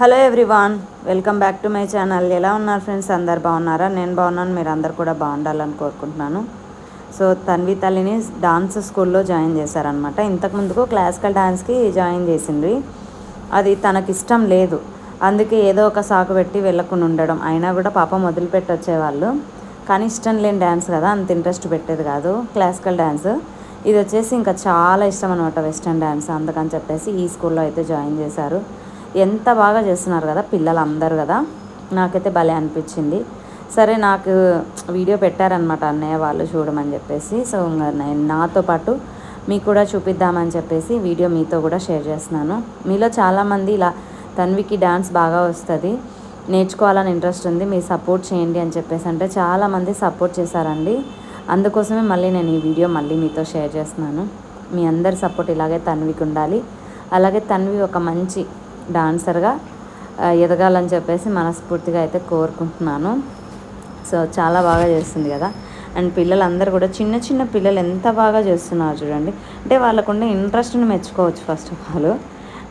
Hello everyone welcome back to my channel. ఎలా ఉన్నారు friends? అందరు బాగున్నారా? నేను బాగున్నాను. మీరు అందరు కూడా బాగుండాలని కోరుకుంటున్నాను. సో తన్వి తల్లిని డాన్స్ స్కూల్లో జాయిన్ చేశారనమాట ఇంతకుముందుకు క్లాసికల్ డాన్స్కి జాయిన్ చేసింది అది తనకి ఇష్టం లేదు. అందుకే ఏదో ఒక సాకు పెట్టి వెళ్ళకుండా ఉండడం. అయినా కూడా పాప మొదలుపెట్టి వచ్చేవాళ్ళు కానీ ఇష్టం లేని డ్యాన్స్ కదా అంత ఇంట్రెస్ట్ పెట్టేది కాదు. క్లాసికల్ డ్యాన్స్ ఇది వచ్చేసి ఇంకా చాలా ఇష్టం అనమాట వెస్ట్రన్ డ్యాన్స్ అందుకని చెప్పేసి ఈ స్కూల్లో అయితే జాయిన్ చేశారు. ఎంత బాగా చేస్తున్నారు కదా పిల్లలు అందరు కదా. నాకైతే భలే అనిపించింది. సరే నాకు వీడియో పెట్టారనమాట అన్నయ్య వాళ్ళు చూడమని చెప్పేసి. సో నేను నాతో పాటు మీకు కూడా చూపిద్దామని చెప్పేసి వీడియో మీతో కూడా షేర్ చేస్తున్నాను. మీలో చాలామంది ఇలా తన్వికి డ్యాన్స్ బాగా వస్తుంది. నేర్చుకోవాలని ఇంట్రెస్ట్ ఉంది. మీరు సపోర్ట్ చేయండి అని చెప్పేసి అంటే చాలామంది సపోర్ట్ చేశారండి. అందుకోసమే మళ్ళీ నేను ఈ వీడియో మళ్ళీ మీతో షేర్ చేస్తున్నాను. మీ అందరి సపోర్ట్ ఇలాగే తన్వికి ఉండాలి. అలాగే తన్వి ఒక మంచి డాన్సర్గా ఎదగాలని చెప్పేసి మనస్ఫూర్తిగా అయితే కోరుకుంటున్నాను. సో చాలా బాగా చేస్తుంది కదా. అండ్ పిల్లలందరూ కూడా చిన్న చిన్న పిల్లలు ఎంత బాగా చేస్తున్నారు చూడండి. అంటే వాళ్ళకుండే ఇంట్రెస్ట్ని మెచ్చుకోవచ్చు ఫస్ట్ ఆఫ్ ఆల్.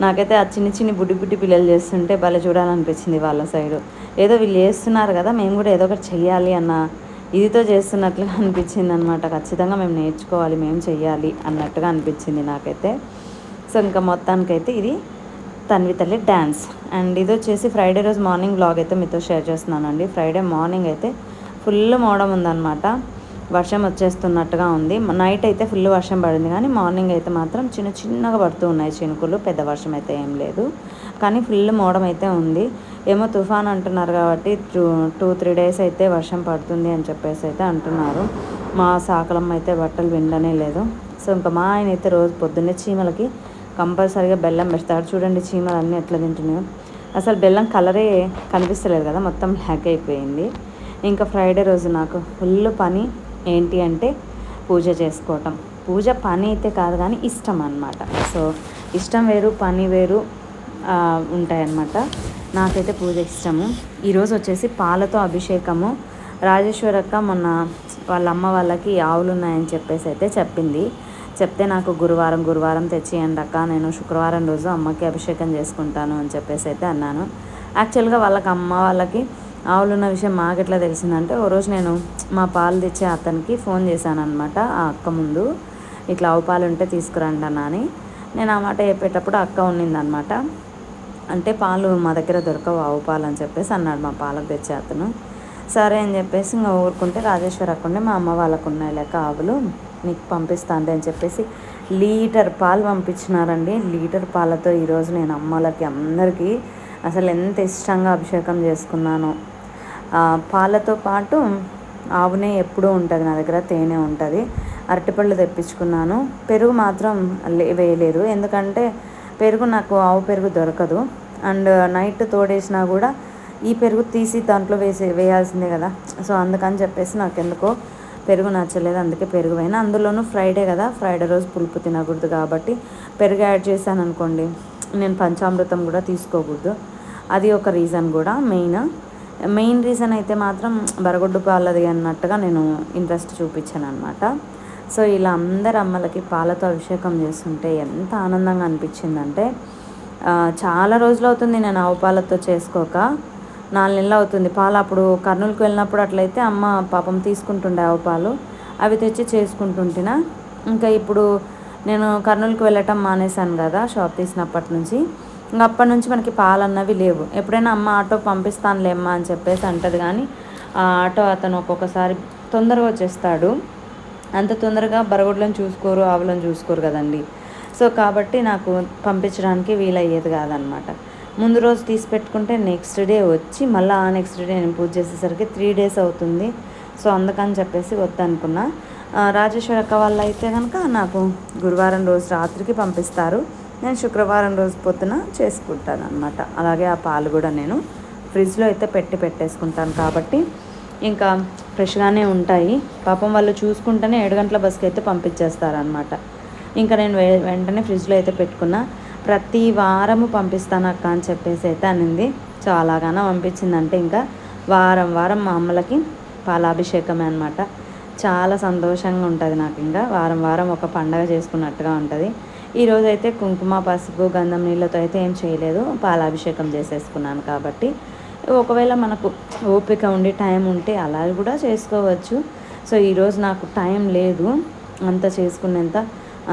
నాకైతే ఆ చిన్న చిన్న బుడ్డి బుడ్డి పిల్లలు చేస్తుంటే భలే చూడాలనిపించింది వాళ్ళ సైడు. ఏదో వీళ్ళు చేస్తున్నారు కదా మేము కూడా ఏదో ఒకటి చెయ్యాలి అన్న ఇదితో చేస్తున్నట్లుగా అనిపించింది అనమాట ఖచ్చితంగా మేము నేర్చుకోవాలి మేము చెయ్యాలి అన్నట్టుగా అనిపించింది నాకైతే. సో ఇంకా మొత్తానికైతే ఇది తన్వి తల్లి డ్యాన్స్ అండ్ ఇది వచ్చేసి ఫ్రైడే రోజు మార్నింగ్ బ్లాగ్ అయితే మీతో షేర్ చేస్తున్నానండి. ఫ్రైడే మార్నింగ్ అయితే ఫుల్ మోడం ఉందన్నమాట. వర్షం వచ్చేస్తున్నట్టుగా ఉంది. నైట్ అయితే ఫుల్ వర్షం పడింది కానీ మార్నింగ్ అయితే మాత్రం చిన్న చిన్నగా పడుతూ ఉన్నాయి చినుకులు. పెద్ద వర్షం అయితే ఏం లేదు. కానీ ఫుల్ మోడం అయితే ఉంది. ఏమో తుఫాన్ అంటున్నారు కాబట్టి టూ టూ త్రీ డేస్ అయితే వర్షం పడుతుంది అని చెప్పేసి అయితే అంటున్నారు. మా సాకలం అయితే బట్టలు విండనే లేదు. సో ఇంకా మా ఆయన అయితే రోజు పొద్దున్నే చీమలకి కంపల్సరీగా బెల్లం పెడతాడు చూడండి చీమలు అన్నీ ఎట్లా తింటున్నాయో. అసలు బెల్లం కలరే కనిపిస్తలేదు కదా మొత్తం బ్లాక్ అయిపోయింది. ఇంకా ఫ్రైడే రోజు నాకు ఫుల్ పని ఏంటి అంటే పూజ చేసుకోవటం. పూజ పని అయితే కాదు కానీ ఇష్టం అనమాట సో ఇష్టం వేరు పని వేరు ఉంటాయన్నమాట. నాకైతే పూజ ఇష్టము. ఈరోజు వచ్చేసి పాలతో అభిషేకము. రాజేశ్వరక్క మొన్న వాళ్ళ అమ్మ వాళ్ళకి ఆవులు ఉన్నాయని చెప్పేసి అయితే చెప్పింది. చెప్తే నాకు గురువారం గురువారం తెచ్చియండి అక్క నేను శుక్రవారం రోజు అమ్మకి అభిషేకం చేసుకుంటాను అని చెప్పేసి అయితే అన్నాను. యాక్చువల్గా వాళ్ళకి అమ్మ వాళ్ళకి ఆవులు ఉన్న విషయం మాకు ఎట్లా తెలిసిందంటే ఓ రోజు నేను మా పాలు తెచ్చే అతనికి ఫోన్ చేశాను అనమాట ఆ అక్క ముందు. ఇట్లా ఆవు పాలు ఉంటే తీసుకురండి అన్న అని. నేను ఆ మాట చెప్పేటప్పుడు అక్క ఉన్నిందనమాట అంటే పాలు మా దగ్గర దొరకవు ఆవు పాలు అని చెప్పేసి అన్నాడు మా పాలకు తెచ్చే అతను. సరే అని చెప్పేసి ఇంకా ఊరుకుంటే రాజేశ్వరి అక్కడే మా అమ్మ వాళ్ళకు ఉన్నాయి లెక్క ఆవులు. నీకు పంపిస్తాను అని చెప్పేసి లీటర్ పాలు పంపించినారండి. లీటర్ పాలతో ఈరోజు నేను అమ్మలకి అందరికీ అసలు ఎంత ఇష్టంగా అభిషేకం చేసుకున్నాను. పాలతో పాటు ఆవునే ఎప్పుడూ ఉంటుంది నా దగ్గర తేనె ఉంటుంది. అరటిపళ్ళు తెప్పించుకున్నాను. పెరుగు మాత్రం వేయలేదు. ఎందుకంటే పెరుగు నాకు ఆవు పెరుగు దొరకదు. అండ్ నైట్ తోడేసినా కూడా ఈ పెరుగు తీసి దాంట్లో వేసి వేయాల్సిందే కదా. సో అందుకని చెప్పేసి నాకు ఎందుకో పెరుగు నచ్చలేదు అందుకే పెరుగు పోయినా. అందులోనూ ఫ్రైడే కదా ఫ్రైడే రోజు పులుపు తినకూడదు కాబట్టి పెరుగు యాడ్ చేశాను అనుకోండి నేను పంచామృతం కూడా తీసుకోకూడదు. అది ఒక రీజన్ కూడా మెయిన్. మెయిన్ రీజన్ అయితే మాత్రం బరగొడ్డు పాలది అన్నట్టుగా నేను ఇంట్రెస్ట్ చూపించాను అనమాట సో ఇలా అందరు అమ్మలకి పాలతో అభిషేకం చేస్తుంటే ఎంత ఆనందంగా అనిపించిందంటే చాలా రోజులు అవుతుంది నేను ఆవు పాలతో చేసుకోక. నాలుగు నెలలు అవుతుంది. పాలు అప్పుడు కర్నూలుకి వెళ్ళినప్పుడు అట్లయితే అమ్మ పాపం తీసుకుంటుండే ఆవు పాలు. అవి తెచ్చి చేసుకుంటుంటినా. ఇంకా ఇప్పుడు నేను కర్నూలుకి వెళ్ళటం మానేశాను కదా షాప్ తీసినప్పటి నుంచి. ఇంకా అప్పటి నుంచి మనకి పాలు అన్నవి లేవు. ఎప్పుడైనా అమ్మ ఆటో పంపిస్తానులేమ్మా అని చెప్పేసి అంటది కానీ ఆ ఆటో అతను ఒక్కొక్కసారి తొందరగా వచ్చేస్తాడు. అంత తొందరగా బరగొడ్లను చూసుకోరు ఆవులను చూసుకోరు కదండి. సో కాబట్టి నాకు పంపించడానికి వీలయ్యేది కాదనమాట. ముందు రోజు తీసి పెట్టుకుంటే నెక్స్ట్ డే వచ్చి మళ్ళీ ఆ నెక్స్ట్ డే నేను పూజ చేసేసరికి త్రీ డేస్ అవుతుంది. సో అందుకని చెప్పేసి వద్దనుకున్నా. రాజేశ్వర అక్క వాళ్ళు అయితే కనుక నాకు గురువారం రోజు రాత్రికి పంపిస్తారు. నేను శుక్రవారం రోజు పొద్దున చేసుకుంటాను అనమాట అలాగే ఆ పాలు కూడా నేను ఫ్రిడ్జ్లో అయితే పెట్టి పెట్టేసుకుంటాను కాబట్టి ఇంకా ఫ్రెష్గానే ఉంటాయి. పాపం వాళ్ళు చూసుకుంటేనే ఏడు గంటల బస్కి అయితే పంపించేస్తారనమాట ఇంకా నేను వెంటనే ఫ్రిడ్జ్లో అయితే పెట్టుకున్నా. ప్రతి వారము పంపిస్తాను అక్క అని చెప్పేసి అయితే అనింది. చాలాగానో పంపించిందంటే ఇంకా వారం వారం మా అమ్మలకి పాలాభిషేకమే అనమాట చాలా సంతోషంగా ఉంటుంది నాకు ఇంకా. వారం వారం ఒక పండగ చేసుకున్నట్టుగా ఉంటుంది. ఈరోజు అయితే కుంకుమ పసుపు గంధం నీళ్ళతో అయితే ఏం చేయలేదు. పాలాభిషేకం చేసేసుకున్నాను కాబట్టి. ఒకవేళ మనకు ఓపిక ఉండి టైం ఉంటే అలా కూడా చేసుకోవచ్చు. సో ఈరోజు నాకు టైం లేదు. అంత చేసుకునేంత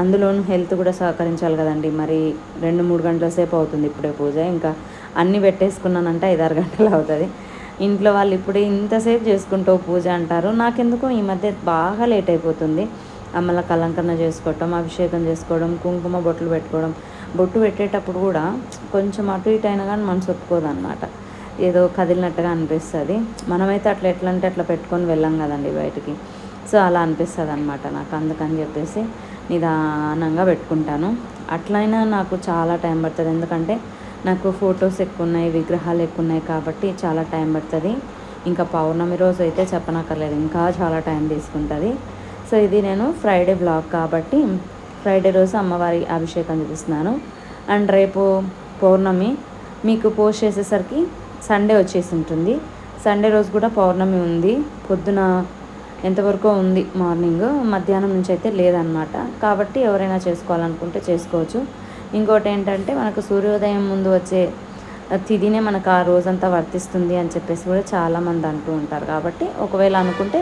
అందులోనూ హెల్త్ కూడా సహకరించాలి కదండి. మరి రెండు మూడు గంటల సేపు అవుతుంది ఇప్పుడే పూజ. ఇంకా అన్నీ పెట్టేసుకున్నానంటే ఐదారు గంటలు అవుతుంది. ఇంట్లో వాళ్ళు ఇప్పుడే ఇంతసేపు చేసుకుంటావు పూజ అంటారు. నాకెందుకో ఈ మధ్య బాగా లేట్ అయిపోతుంది. అమ్మల కలంకరణ చేసుకోవటం అభిషేకం చేసుకోవడం కుంకుమ బొట్లు పెట్టుకోవడం బొట్టు పెట్టేటప్పుడు కూడా కొంచెం అటు ఇటు అయినా కానీ మనసు ఒప్పుకోదు అనమాట ఏదో కదిలినట్టుగా అనిపిస్తుంది. మనమైతే అట్లా ఎట్లా అంటే అట్లా పెట్టుకొని వెళ్ళాం కదండి బయటికి. సో అలా అనిపిస్తుంది అనమాట నాకు. అందుకని చెప్పేసి నిదానంగా పెట్టుకుంటాను. అట్లయినా నాకు చాలా టైం పడుతుంది. ఎందుకంటే నాకు ఫొటోస్ ఎక్కువ ఉన్నాయి విగ్రహాలు ఎక్కువ ఉన్నాయి కాబట్టి చాలా టైం పడుతుంది. ఇంకా పౌర్ణమి రోజు అయితే చెప్పనక్కర్లేదు. ఇంకా చాలా టైం తీసుకుంటుంది. సో ఇది నేను ఫ్రైడే బ్లాగ్ కాబట్టి ఫ్రైడే రోజు అమ్మవారి అభిషేకం చూపిస్తున్నాను అండ్ రేపు పౌర్ణమి మీకు పోస్ట్ చేసేసరికి సండే వచ్చేసి ఉంటుంది. సండే రోజు కూడా పౌర్ణమి ఉంది. పొద్దున ఎంతవరకు ఉంది మార్నింగ్? మధ్యాహ్నం నుంచి అయితే లేదనమాట కాబట్టి ఎవరైనా చేసుకోవాలనుకుంటే చేసుకోవచ్చు. ఇంకోటి ఏంటంటే మనకు సూర్యోదయం ముందు వచ్చే తిదినే మనకు ఆ రోజంతా వర్తిస్తుంది అని చెప్పేసి కూడా చాలామంది అంటూ ఉంటారు. కాబట్టి ఒకవేళ అనుకుంటే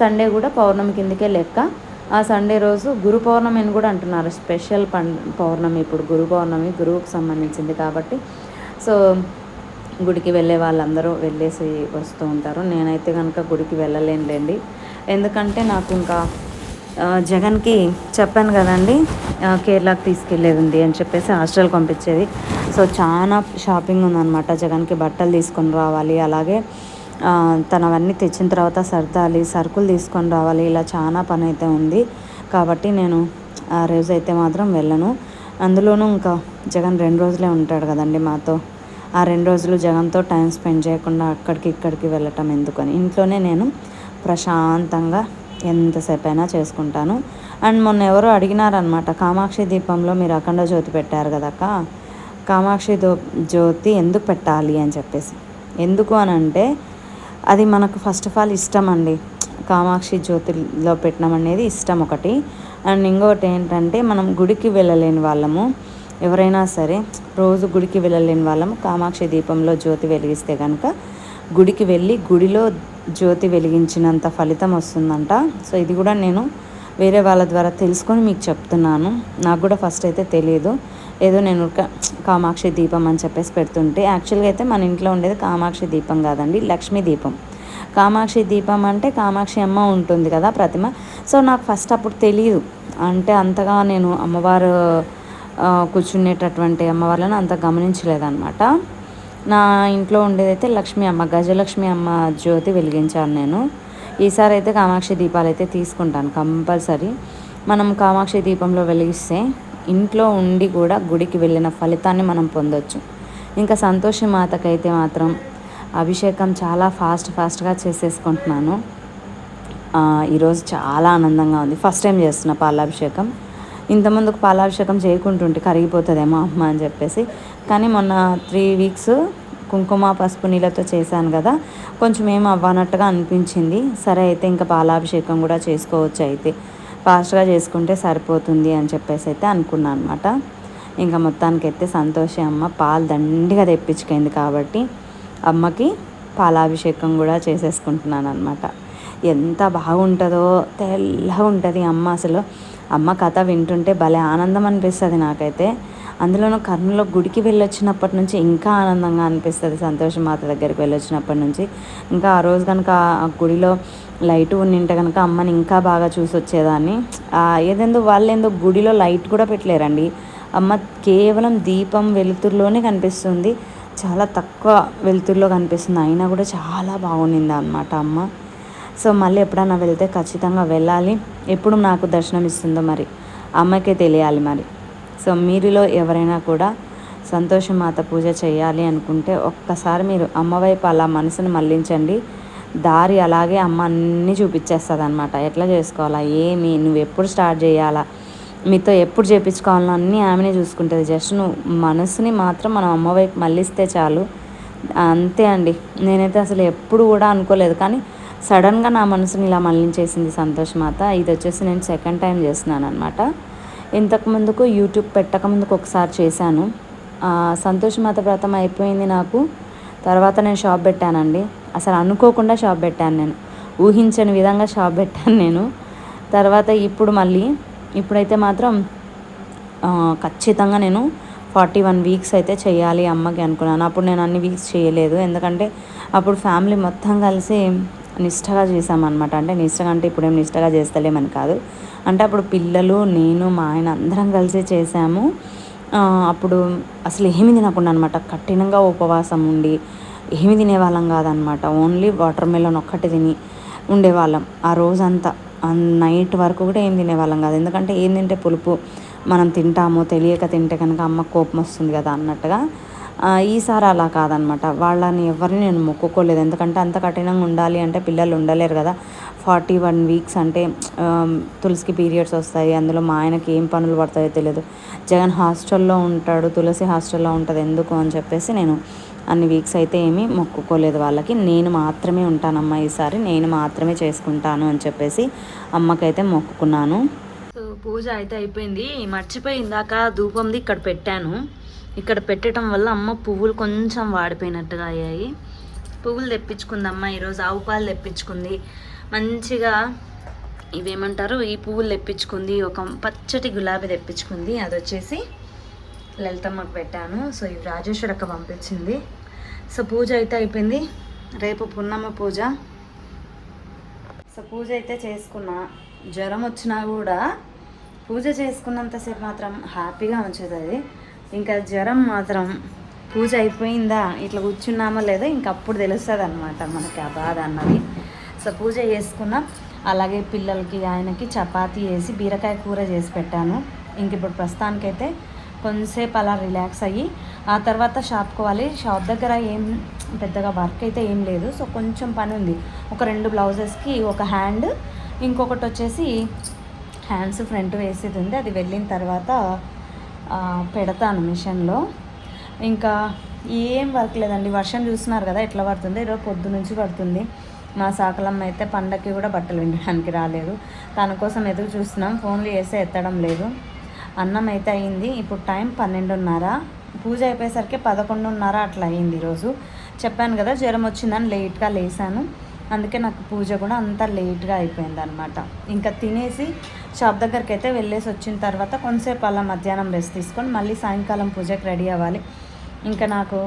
సండే కూడా పౌర్ణమి కిందకే లెక్క. ఆ సండే రోజు గురు పౌర్ణమి అని కూడా అంటున్నారు. స్పెషల్ పం పౌర్ణమి ఇప్పుడు గురు పౌర్ణమి గురువుకు సంబంధించింది కాబట్టి. సో గుడికి వెళ్ళే వాళ్ళందరూ వెళ్ళేసి వస్తూ ఉంటారు. నేనైతే కనుక గుడికి వెళ్ళలేనులేండి. ఎందుకంటే నాకు ఇంకా జగన్కి చెప్పాను కదండి కేరళకి తీసుకెళ్ళేది ఉంది అని చెప్పేసి హాస్టల్ పంపించేది. సో చాలా షాపింగ్ ఉందన్నమాట. జగన్కి బట్టలు తీసుకొని రావాలి అలాగే తనవన్నీ తెచ్చిన తర్వాత సర్దాలి సరుకులు తీసుకొని రావాలి ఇలా చాలా పని అయితే ఉంది. కాబట్టి నేను ఆ రోజు అయితే మాత్రం వెళ్ళను. అందులోనూ ఇంకా జగన్ రెండు రోజులే ఉంటాడు కదండి మాతో. ఆ రెండు రోజులు జగన్తో టైం స్పెండ్ చేయకుండా అక్కడికి ఇక్కడికి వెళ్ళటం ఎందుకని. ఇంట్లోనే నేను ప్రశాంతంగా ఎంతసేపైనా చేసుకుంటాను. అండ్ మొన్న ఎవరో అడిగినారనమాట కామాక్షి దీపంలో మీరు అఖండ జ్యోతి పెట్టారు కదక్క? కామాక్షి జ్యోతి ఎందుకు పెట్టాలి? అని చెప్పేసి. ఎందుకు అని అంటే అది మనకు ఫస్ట్ ఆఫ్ ఆల్ ఇష్టం అండి. కామాక్షి జ్యోతిలో పెట్టడం అనేది ఇష్టం ఒకటి. అండ్ ఇంకొకటి ఏంటంటే మనం గుడికి వెళ్ళలేని వాళ్ళము. ఎవరైనా సరే రోజు గుడికి వెళ్ళలేని వాళ్ళము. కామాక్షి దీపంలో జ్యోతి వెలిగిస్తే కనుక గుడికి వెళ్ళి గుడిలో జ్యోతి వెలిగించినంత ఫలితం వస్తుందంట. సో ఇది కూడా నేను వేరే వాళ్ళ ద్వారా తెలుసుకొని మీకు చెప్తున్నాను. నాకు కూడా ఫస్ట్ అయితే తెలియదు ఏదో నేను కామాక్షి దీపం అని చెప్పేసి పెడుతుంటే యాక్చువల్గా అయితే మన ఇంట్లో ఉండేది కామాక్షి దీపం కాదండి లక్ష్మీ దీపం. కామాక్షి దీపం అంటే కామాక్షి అమ్మ ఉంటుంది కదా ప్రతిమ. సో నాకు ఫస్ట్ అప్పుడు తెలియదు అంటే అంతగా నేను అమ్మవారు కూర్చునేటటువంటి అమ్మవార్లను అంత గమనించలేదన్నమాట. నా ఇంట్లో ఉండేదైతే లక్ష్మీ అమ్మ గజలక్ష్మి అమ్మ జ్యోతి వెలిగించాను నేను. ఈసారి అయితే కామాక్షి దీపాలు అయితే తీసుకుంటాను కంపల్సరీ. మనం కామాక్షి దీపంలో వెలిగిస్తే ఇంట్లో ఉండి కూడా గుడికి వెళ్ళిన ఫలితాన్ని మనం పొందొచ్చు. ఇంకా సంతోషి మాతకైతే మాత్రం అభిషేకం చాలా ఫాస్ట్ ఫాస్ట్గా చేసేసుకుంటున్నాను. ఈరోజు చాలా ఆనందంగా ఉంది. ఫస్ట్ టైం చేస్తున్న పాలాభిషేకం. ఇంతమందుకు పాలాభిషేకం చేయకుంటుంటే కరిగిపోతుందేమో అమ్మ అని చెప్పేసి కానీ మొన్న త్రీ వీక్స్ కుంకుమ పసుపు నీళ్ళతో చేశాను కదా. కొంచెం ఏం అవ్వనట్టుగా అనిపించింది. సరే అయితే ఇంకా పాలాభిషేకం కూడా చేసుకోవచ్చు అయితే. ఫాస్ట్గా చేసుకుంటే సరిపోతుంది అని చెప్పేసి అయితే అనుకున్నాను అనమాట ఇంకా మొత్తానికి అయితే సంతోషి అమ్మ పాలు దండిగా తెప్పించుకుంది కాబట్టి అమ్మకి పాలాభిషేకం కూడా చేసేసుకుంటున్నాను అనమాట ఎంత బాగుంటుందో తెల్లగా ఉంటుంది అమ్మ అసలు. అమ్మ కథ వింటుంటే భలే ఆనందం అనిపిస్తుంది నాకైతే. అందులోనూ కర్నూలు గుడికి వెళ్ళొచ్చినప్పటి నుంచి ఇంకా ఆనందంగా అనిపిస్తుంది. సంతోషం మాత దగ్గరికి వెళ్ళొచ్చినప్పటి నుంచి. ఇంకా ఆ రోజు కనుక ఆ గుడిలో లైట్ ఉన్నింటే కనుక అమ్మని ఇంకా బాగా చూసి వచ్చేదాన్ని ఏదేందో వాళ్ళేందో గుడిలో లైట్ కూడా పెట్టలేరండి. అమ్మ కేవలం దీపం వెలుతురులోనే కనిపిస్తుంది. చాలా తక్కువ వెలుతురులో కనిపిస్తుంది. అయినా కూడా చాలా బాగుండింది అనమాట అమ్మ. సో మళ్ళీ ఎప్పుడన్నా వెళ్తే ఖచ్చితంగా వెళ్ళాలి. ఎప్పుడు నాకు దర్శనం ఇస్తుందో మరి. అమ్మకే తెలియాలి మరి. సో మీరులో ఎవరైనా కూడా సంతోషమాత పూజ చేయాలి అనుకుంటే ఒక్కసారి మీరు అమ్మవైపు అలా మనసును మళ్ళించండి. దారి అలాగే అమ్మ అన్నీ చూపించేస్తుంది అనమాట ఎట్లా చేసుకోవాలా? ఏమి? నువ్వు ఎప్పుడు స్టార్ట్ చేయాలా? మీతో ఎప్పుడు చేయించుకోవాలో అన్నీ ఆమెనే చూసుకుంటుంది. జస్ట్ నువ్వు మనసుని మాత్రం మనం అమ్మ వైపు మళ్ళిస్తే చాలు. అంతే అండి. నేనైతే అసలు ఎప్పుడు కూడా అనుకోలేదు. కానీ సడన్గా నా మనసుని ఇలా మళ్ళించేసింది సంతోష్ మాత. ఇది వచ్చేసి నేను సెకండ్ టైం చేస్తున్నాను అనమాట ఇంతకు ముందుకు యూట్యూబ్ పెట్టకముందుకు ఒకసారి చేశాను. సంతోష్ మాత వ్రతం అయిపోయింది నాకు. తర్వాత నేను షాప్ పెట్టానండి. అసలు అనుకోకుండా షాప్ పెట్టాను నేను. ఊహించని విధంగా షాప్ పెట్టాను నేను. తర్వాత ఇప్పుడు మళ్ళీ ఇప్పుడైతే మాత్రం ఖచ్చితంగా నేను ఫార్టీ వన్ వీక్స్ అయితే చేయాలి అమ్మకి అనుకున్నాను. అప్పుడు నేను అన్ని వీక్స్ చేయలేదు. ఎందుకంటే అప్పుడు ఫ్యామిలీ మొత్తం కలిసి నిష్టగా చేసామన్నమాట అంటే నిష్టగా అంటే ఇప్పుడు నిష్టగా చేస్తలేమని కాదు. అంటే అప్పుడు పిల్లలు నేను మా ఆయన అందరం కలిసి చేసాము అప్పుడు అసలు ఏమి తినకుండా అనమాట కఠినంగా ఉపవాసం ఉండి ఏమి తినేవాళ్ళం కాదనమాట ఓన్లీ వాటర్ మెలన్ ఒక్కటి తిని ఉండేవాళ్ళం. ఆ రోజంతా నైట్ వరకు కూడా ఏం తినేవాళ్ళం కాదు. ఎందుకంటే ఏం తింటే పులుపు మనం తింటాము తెలియక తింటే కనుక అమ్మ కోపం వస్తుంది కదా అన్నట్టుగా. ఈసారి అలా కాదనమాట. వాళ్ళని ఎవరిని నేను మొక్కుకోలేదు. ఎందుకంటే అంత కఠినంగా ఉండాలి అంటే పిల్లలు ఉండలేరు కదా. ఫార్టీ వన్ వీక్స్ అంటే తులసికి పీరియడ్స్ వస్తాయి. అందులో మా ఆయనకి ఏం పనులు పడతాయో తెలియదు. జగన్ హాస్టల్లో ఉంటాడు. తులసి హాస్టల్లో ఉంటుంది. ఎందుకు అని చెప్పేసి నేను అన్ని వీక్స్ అయితే ఏమీ మొక్కుకోలేదు వాళ్ళకి. నేను మాత్రమే ఉంటానమ్మా ఈసారి. నేను మాత్రమే చేసుకుంటాను అని చెప్పేసి అమ్మకైతే మొక్కుకున్నాను. సో పూజ అయితే అయిపోయింది. మర్చిపోయి ఇందాక ధూపంది ఇక్కడ పెట్టాను. ఇక్కడ పెట్టడం వల్ల అమ్మ పువ్వులు కొంచెం వాడిపోయినట్టుగా అయ్యాయి. పువ్వులు తెప్పించుకుందమ్మ ఈరోజు ఆవు పాలు తెప్పించుకుంది. మంచిగా ఇవేమంటారు? ఈ పువ్వులు తెప్పించుకుంది ఒక పచ్చటి గులాబీ తెప్పించుకుంది. అది వచ్చేసి లలితమ్మకు పెట్టాను. సో ఇవి రాజేశ్వరక్క పంపించింది. సో పూజ అయితే అయిపోయింది. రేపు పున్నమ్మ పూజ. సో పూజ అయితే చేసుకున్నా. జ్వరం వచ్చినా కూడా పూజ చేసుకున్నంతసేపు మాత్రం హ్యాపీగా ఉంచేది అది. ఇంకా జ్వరం మాత్రం పూజ అయిపోయిందా? ఇట్లా కూర్చున్నామా లేదా ఇంక అప్పుడు తెలుస్తుంది అనమాట మనకి ఆ బాధ అన్నది. సో పూజ చేసుకున్న. అలాగే పిల్లలకి ఆయనకి చపాతీ వేసి బీరకాయ కూర చేసి పెట్టాను. ఇంక ఇప్పుడు ప్రస్తుతానికైతే కొంతసేపు అలా రిలాక్స్ అయ్యి ఆ తర్వాత షాప్కోవాలి. షాప్ దగ్గర ఏం పెద్దగా వర్క్ అయితే ఏం లేదు. సో కొంచెం పని ఉంది. ఒక రెండు బ్లౌజెస్కి ఒక హ్యాండ్ ఇంకొకటి వచ్చేసి హ్యాండ్స్ ఫ్రంట్ వేసేది ఉంది. అది వెళ్ళిన తర్వాత పెడతాను మిషన్లో. ఇంకా ఏం వర్క్ లేదండి. వర్షం చూస్తున్నారు కదా ఎట్లా పడుతుంది? ఈరోజు పొద్దు నుంచి పడుతుంది. మా సాకలమ్మ అయితే పండక్కి కూడా బట్టలు వినడానికి రాలేదు. తన కోసం ఎదురు చూస్తున్నాం. ఫోన్లు చేస్తే ఎత్తడం లేదు. అన్నం అయితే అయింది. ఇప్పుడు టైం పన్నెండున్నర. పూజ అయిపోయేసరికి పదకొండున్నర అట్లా అయింది ఈరోజు. చెప్పాను కదా జ్వరం వచ్చిందని లేట్గా లేసాను. అందుకే నాకు పూజ కూడా అంత లేట్గా అయిపోయింది అనమాట ఇంకా తినేసి షాప్ దగ్గరికి అయితే వెళ్ళేసి వచ్చిన తర్వాత కొంతసేపు అలా మధ్యాహ్నం రెస్ట్ తీసుకొని మళ్ళీ సాయంకాలం పూజకి రెడీ అవ్వాలి. ఇంకా నాకు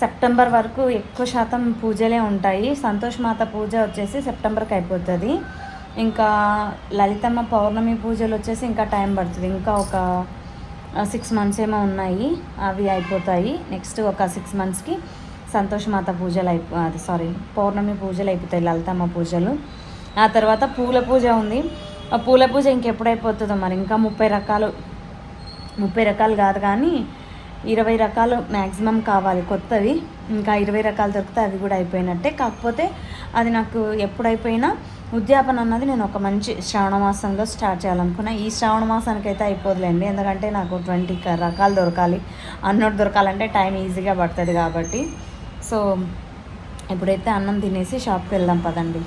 సెప్టెంబర్ వరకు ఎక్కువ శాతం పూజలే ఉంటాయి. సంతోష్ మాత పూజ వచ్చేసి సెప్టెంబర్కి అయిపోతుంది. ఇంకా లలితమ్మ పౌర్ణమి పూజలు వచ్చేసి ఇంకా టైం పడుతుంది. ఇంకా ఒక సిక్స్ మంత్స్ ఏమో ఉన్నాయి. అవి అయిపోతాయి. నెక్స్ట్ ఒక సిక్స్ మంత్స్కి సంతోషమాత పూజలు అయిపో అది సారీ పౌర్ణమి పూజలు అయిపోతాయి లలితమ్మ పూజలు. ఆ తర్వాత పూల పూజ ఉంది. పూల పూజ ఇంకెప్పుడైపోతుందో మరి. ఇంకా ముప్పై రకాలు ముప్పై రకాలు కాదు కానీ ఇరవై రకాలు మ్యాక్సిమం కావాలి కొత్తవి. ఇంకా ఇరవై రకాలు దొరికితే అవి కూడా అయిపోయినట్టే. కాకపోతే అది నాకు ఎప్పుడైపోయినా ఉద్యాపన అన్నది నేను ఒక మంచి శ్రావణ మాసంలో స్టార్ట్ చేయాలనుకున్నా. ఈ శ్రావణ మాసానికి అయితే అయిపోదులేండి. ఎందుకంటే నాకు ట్వంటీ రకాలు దొరకాలి. అన్నోటి దొరకాలంటే టైం ఈజీగా పడుతుంది కాబట్టి. సో ఇప్పుడైతే అన్నం తినేసి షాప్కి వెళ్దాం పదండి.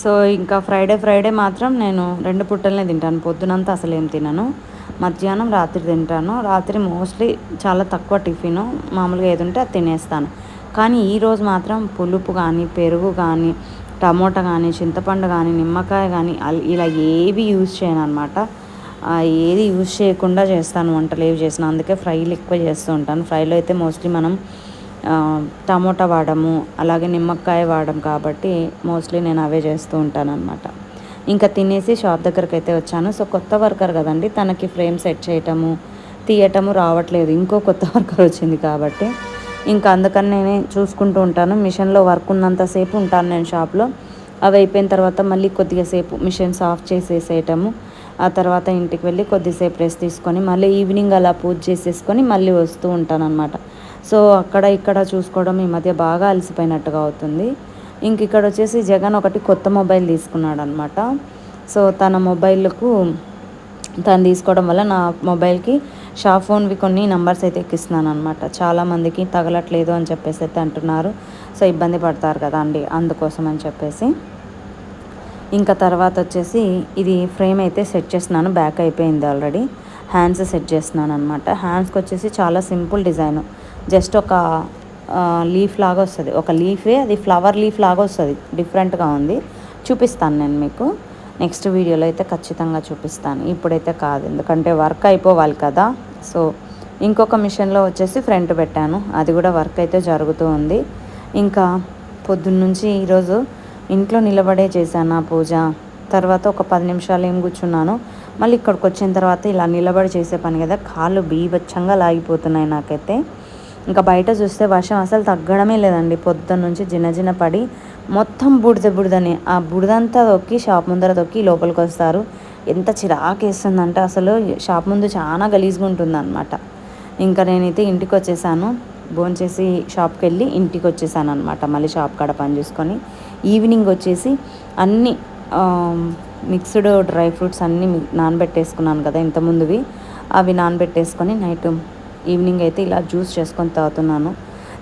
సో ఇంకా ఫ్రైడే ఫ్రైడే మాత్రం నేను రెండు పుట్టలనే తింటాను. పొద్దునంతా అసలు ఏం తినను. మధ్యాహ్నం రాత్రి తింటాను. రాత్రి మోస్ట్లీ చాలా తక్కువ టిఫిన్. మామూలుగా ఏది ఉంటే అది తినేస్తాను. కానీ ఈరోజు మాత్రం పులుపు కానీ పెరుగు కానీ టమోటా కానీ చింతపండు కానీ నిమ్మకాయ కానీ ఇలా ఏవి యూజ్ చేయను అనమాట ఏది యూజ్ చేయకుండా చేస్తాను. వంటలు ఏవి చేసిన అందుకే ఫ్రైలు ఎక్కువ చేస్తూ ఉంటాను. ఫ్రైలో అయితే మోస్ట్లీ మనం టమోటా వాడము అలాగే నిమ్మకాయ వాడడం కాబట్టి మోస్ట్లీ నేను అవే చేస్తూ ఉంటాను అనమాట ఇంకా తినేసి షాప్ దగ్గరికి అయితే వచ్చాను. సో కొత్త వర్కర్ కదండి తనకి ఫ్రేమ్ సెట్ చేయటము తీయటము రావట్లేదు. ఇంకో కొత్త వర్కర్ వచ్చింది కాబట్టి. ఇంకా అందుకని నేనే చూసుకుంటూ ఉంటాను. మిషన్లో వర్క్ ఉన్నంతసేపు ఉంటాను నేను షాప్లో. అవి అయిపోయిన తర్వాత మళ్ళీ కొద్దిగా సేపు మిషన్స్ ఆఫ్ చేసేసేయటము ఆ తర్వాత ఇంటికి వెళ్ళి కొద్దిసేపు రెస్ట్ తీసుకొని మళ్ళీ ఈవినింగ్ అలా పూజ చేసేసుకొని మళ్ళీ వస్తూ ఉంటాను అనమాట సో అక్కడ ఇక్కడ చూసుకోవడం ఈ మధ్య బాగా అలసిపోయినట్టుగా అవుతుంది. ఇంక ఇక్కడ వచ్చేసి జగన్ ఒకటి కొత్త మొబైల్ తీసుకున్నాడు అనమాట సో తన మొబైల్కు తను తీసుకోవడం వల్ల నా మొబైల్కి షా ఫోన్వి కొన్ని నంబర్స్ అయితే ఎక్కిస్తున్నాను అనమాట చాలామందికి తగలట్లేదు అని చెప్పేసి అయితే అంటున్నారు. సో ఇబ్బంది పడతారు కదా అండి అందుకోసం అని చెప్పేసి. ఇంకా తర్వాత వచ్చేసి ఇది ఫ్రేమ్ అయితే సెట్ చేస్తున్నాను బ్యాక్ అయిపోయింది ఆల్రెడీ. హ్యాండ్స్ సెట్ చేస్తున్నాను అనమాట హ్యాండ్స్కి వచ్చేసి చాలా సింపుల్ డిజైన్. జస్ట్ ఒక లీఫ్ లాగా వస్తుంది. ఒక లీఫే అది ఫ్లవర్ లీఫ్ లాగా వస్తుంది. డిఫరెంట్గా ఉంది. చూపిస్తాను నేను మీకు. నెక్స్ట్ వీడియోలో అయితే ఖచ్చితంగా చూపిస్తాను. ఇప్పుడైతే కాదు. ఎందుకంటే వర్క్ అయిపోవాలి కదా. సో ఇంకొక మిషన్లో వచ్చేసి ఫ్రంట్ పెట్టాను. అది కూడా వర్క్ అయితే జరుగుతూ ఉంది. ఇంకా పొద్దున్నుంచి ఈరోజు ఇంట్లో నిలబడే చేశాను ఆ పూజ. తర్వాత ఒక పది నిమిషాలు ఏం కూర్చున్నాను. మళ్ళీ ఇక్కడికి వచ్చిన తర్వాత ఇలా నిలబడి చేసే పని కదా. కాళ్ళు బీభత్సంగా లాగిపోతున్నాయి నాకైతే. ఇంకా బయట చూస్తే వర్షం అసలు తగ్గడమే లేదండి. పొద్దున్న నుంచి జిన్న జిన్న పడి మొత్తం బుడిద బుడిదని ఆ బుడిదంతా తొక్కి షాప్ ముందర తొక్కి లోపలికి వస్తారు. ఎంత చిరాకు వేస్తుందంటే అసలు షాప్ ముందు చాలా గలీజ్గా ఉంటుంది అనమాట ఇంకా నేనైతే ఇంటికి వచ్చేసాను. భోంచేసి షాప్కి వెళ్ళి ఇంటికి వచ్చేసాను అనమాట మళ్ళీ షాప్ కాడ పని చూసుకొని ఈవినింగ్ వచ్చేసి అన్ని మిక్స్డ్ డ్రై ఫ్రూట్స్ అన్నీ నానబెట్టేసుకున్నాను కదా ఇంతముందువి అవి నానబెట్టేసుకొని నైట్ ఈవినింగ్ అయితే ఇలా జ్యూస్ చేసుకొని తాగుతున్నాను.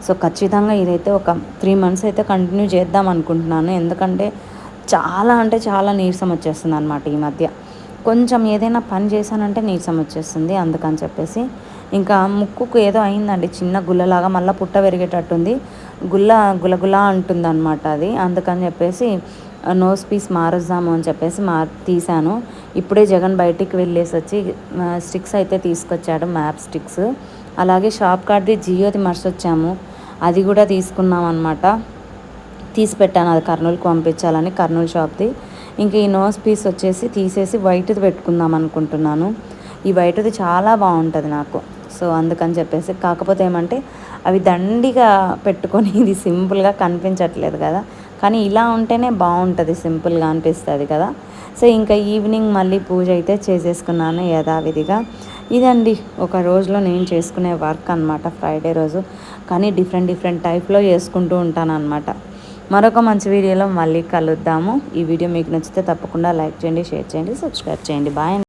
సో ఖచ్చితంగా ఇదైతే ఒక త్రీ మంత్స్ అయితే కంటిన్యూ చేద్దాం అనుకుంటున్నాను. ఎందుకంటే చాలా అంటే చాలా నీరసం వచ్చేస్తుంది అనమాట ఈ మధ్య. కొంచెం ఏదైనా పని చేశానంటే నీరసం వచ్చేస్తుంది అందుకని చెప్పేసి. ఇంకా ముక్కుకు ఏదో అయిందండి చిన్న గుల్లలాగా మళ్ళీ పుట్ట పెరిగేటట్టుంది. గుల్ల గులగుల అంటుంది అనమాట అది. అందుకని చెప్పేసి నోస్ పీస్ మారుద్దాము అని చెప్పేసి మా తీశాను. ఇప్పుడే జగన్ బయటికి వెళ్ళేసి వచ్చి స్టిక్స్ అయితే తీసుకొచ్చాడు మ్యాప్ స్టిక్స్. అలాగే షాప్ కార్డ్ది జియోది మర్చొచ్చాము అది కూడా తీసుకున్నాం అనమాట తీసి పెట్టాను అది కర్నూలుకి పంపించాలని కర్నూలు షాప్ది. ఇంక ఈ నోస్ పీస్ వచ్చేసి తీసేసి వైట్ది పెట్టుకుందాం అనుకుంటున్నాను. ఈ వైట్ది చాలా బాగుంటుంది నాకు. సో అందుకని చెప్పేసి కాకపోతే ఏమంటే అవి దండిగా పెట్టుకొని ఇది సింపుల్గా కనిపించట్లేదు కదా. కానీ ఇలా ఉంటేనే బాగుంటుంది సింపుల్గా అనిపిస్తుంది కదా. సో ఇంకా ఈవినింగ్ మళ్ళీ పూజ అయితే చేసేసుకున్నాను యథావిధిగా. ఇదండి ఒక రోజులో నేను చేసుకునే వర్క్ అనమాట ఫ్రైడే రోజు. కానీ డిఫరెంట్ డిఫరెంట్ టైప్లో చేసుకుంటూ ఉంటాను అనమాట మరొక మంచి వీడియోలో మళ్ళీ కలుద్దాము. ఈ వీడియో మీకు నచ్చితే తప్పకుండా లైక్ చేయండి షేర్ చేయండి సబ్స్క్రైబ్ చేయండి. బాయ్